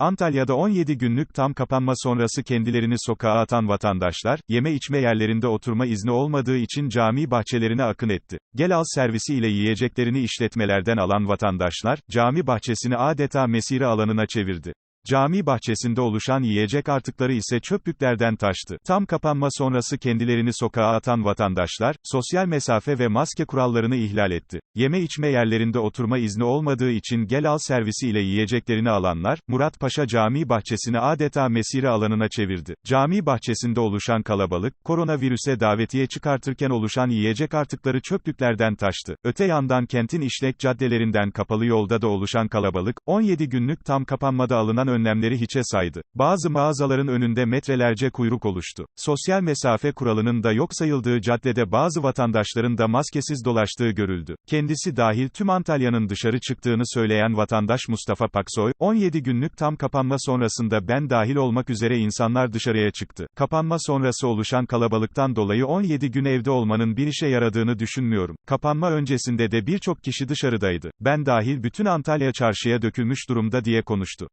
Antalya'da 17 günlük tam kapanma sonrası kendilerini sokağa atan vatandaşlar, yeme içme yerlerinde oturma izni olmadığı için cami bahçelerine akın etti. Gel al servisi ile yiyeceklerini işletmelerden alan vatandaşlar, cami bahçesini adeta mesire alanına çevirdi. Cami bahçesinde oluşan yiyecek artıkları ise çöplüklerden taştı. Tam kapanma sonrası kendilerini sokağa atan vatandaşlar, sosyal mesafe ve maske kurallarını ihlal etti. Yeme içme yerlerinde oturma izni olmadığı için gel al servisi ile yiyeceklerini alanlar, Murat Paşa Cami bahçesini adeta mesire alanına çevirdi. Cami bahçesinde oluşan kalabalık, koronavirüse davetiye çıkartırken oluşan yiyecek artıkları çöplüklerden taştı. Öte yandan kentin işlek caddelerinden kapalı yolda da oluşan kalabalık, 17 günlük tam kapanmada alınan önlemleri hiçe saydı. Bazı mağazaların önünde metrelerce kuyruk oluştu. Sosyal mesafe kuralının da yok sayıldığı caddede bazı vatandaşların da maskesiz dolaştığı görüldü. Kendisi dahil tüm Antalya'nın dışarı çıktığını söyleyen vatandaş Mustafa Paksoy, 17 günlük tam kapanma sonrasında ben dahil olmak üzere insanlar dışarıya çıktı. Kapanma sonrası oluşan kalabalıktan dolayı 17 gün evde olmanın bir işe yaradığını düşünmüyorum. Kapanma öncesinde de birçok kişi dışarıdaydı. Ben dahil bütün Antalya çarşıya dökülmüş durumda diye konuştu.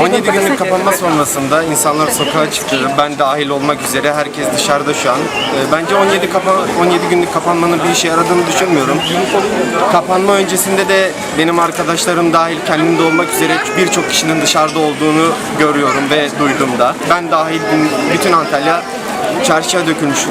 17 günlük kapanma sonrasında insanlar sokağa çıktı. Ben dahil olmak üzere herkes dışarıda şu an. Ee, Bence 17 kapa 17 günlük kapanmanın bir işe yaradığını düşünmüyorum. Kapanma öncesinde de benim arkadaşlarım dahil kendim de olmak üzere birçok kişinin dışarıda olduğunu görüyorum ve duydum da. Ben dahil bütün Antalya çarşıya dökülmüş